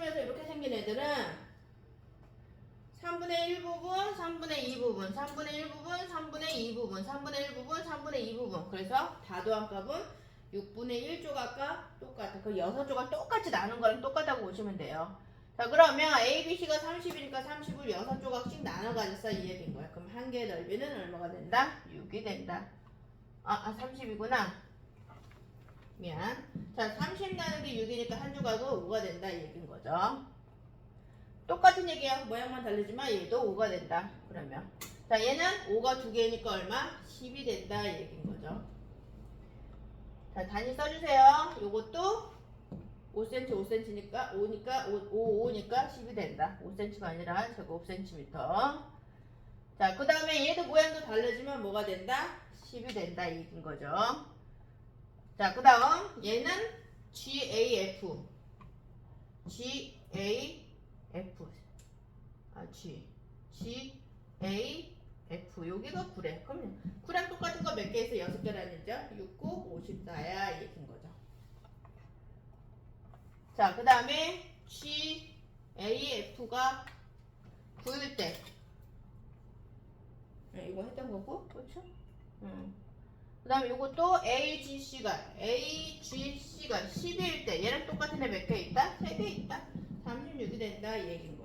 펼치면서 이렇게 생긴 애들은 3분의 1 부분, 3분의 2 부분, 3분의 1 부분, 3분의 2 부분, 3분의 1 부분, 3분의 2 부분. 그래서 다도한 값은 6분의 1 조각과 똑같아. 그 6조각 똑같이 나눈 거랑 똑같다고 보시면 돼요. 자 그러면 A, B, C가 30이니까 30을 6조각씩 나눠 가졌어 이 얘기인 거야. 그럼 한 개의 넓이는 얼마가 된다? 6이 된다. 아, 아 30이구나. 미안. 자, 30 나는 게 6이니까 한 조각은 5가 된다 이 얘기인 거죠. 똑같은 얘기야. 모양만 다르지만 얘도 5가 된다. 그러면. 자, 얘는 5가 두 개니까 얼마? 10이 된다 이 얘기인 거죠. 자, 단위 써주세요. 요것도 5cm, 5cm니까 5니까 5, 5, 5니까 10이 된다. 5cm가 아니라 제곱 cm. 자, 그 다음에 얘도 모양도 다르지만 뭐가 된다? 10이 된다 이 얘기인 거죠. 자, 그 다음 얘는 GAF. GAF. 아, G. GAF. 여기가 9래. 그럼 9랑 똑같은 거 몇개 있어? 6개라는 얘기죠? 6, 9, 54야. 이 얘기인 거죠. 자, 그 다음에 GAF가 9일 때. 네, 이거 했던 거고, 그렇죠? 음. 그 다음에 이것도 AGC가 AGC가 10일 때 얘랑 똑같은 애 몇 개 있다? 3개 있다 36이 된다 이 거예요